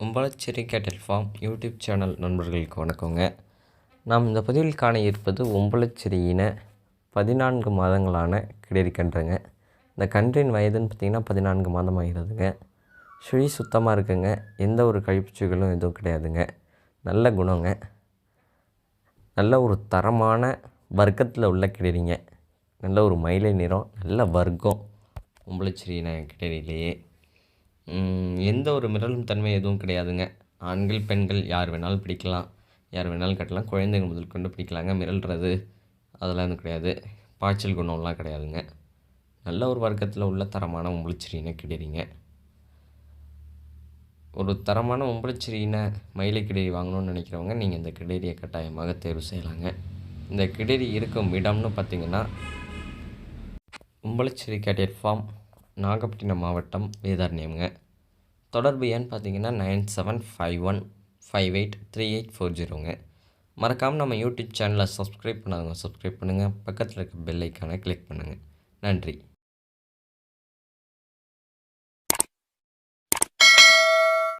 உம்பளச்சேரி கேட்டல் form YouTube channel நண்பர்களுக்கு வணக்கங்க. நாம் இந்த பதிவில் காண இருப்பது உம்பளச்சேரியின பதினான்கு மாதங்களான கிடரி கன்றுங்க. இந்த கன்றின் வயதுன்னு பார்த்திங்கன்னா பதினான்கு மாதம் ஆகிறதுங்க சுழி சுத்தமாக இருக்குங்க. எந்த ஒரு கழிப்புச்சுகளும் எதுவும் கிடையாதுங்க. நல்ல குணங்க. நல்ல ஒரு தரமான வர்க்கத்தில் உள்ள கிடரிங்க நல்ல ஒரு மயிலை நிறம் நல்ல வர்க்கம் உம்பளச்சேரியின இன எந்த ஒரு மிரளும் தன்மை எதுவும் கிடையாதுங்க. ஆண்கள் பெண்கள் யார் வேணாலும் பிடிக்கலாம். யார் வேணாலும் கட்டலாம். குழந்தைங்க முதல் கொண்டு பிடிக்கலாங்க. மிரள்றது அதெல்லாம் எதுவும் கிடையாது. பாய்ச்சல் குணம்லாம் கிடையாதுங்க. நல்ல ஒரு வர்க்கத்தில் உள்ள தரமான உம்பளிச்சிரியினை கிடைறீங்க ஒரு தரமான உம்பளிச்சிரியினை மயிலை கிடேரி வாங்கணும்னு நினைக்கிறவங்க நீங்கள் இந்த கிடேரியை கட்டாயமாக தேர்வு செய்யலாங்க. இந்த கிடேரி இருக்கும் இடம்னு பார்த்தீங்கன்னா உம்பளச்சேரி கேட்டியட் ஃபார்ம் நாகப்பட்டினம் மாவட்டம் வேதாரண்யம்ங்க தொடர்பு எண் பார்த்தீங்கன்னா nine seven five one five eight three eight four ஜீரோங்க மறக்காமல் நம்ம யூடியூப் சேனலை சப்ஸ்கிரைப் பண்ணாதவங்க சப்ஸ்கிரைப் பண்ணுங்கள் பக்கத்தில் இருக்க பெல் ஐக்கானை கிளிக் பண்ணுங்கள் நன்றி.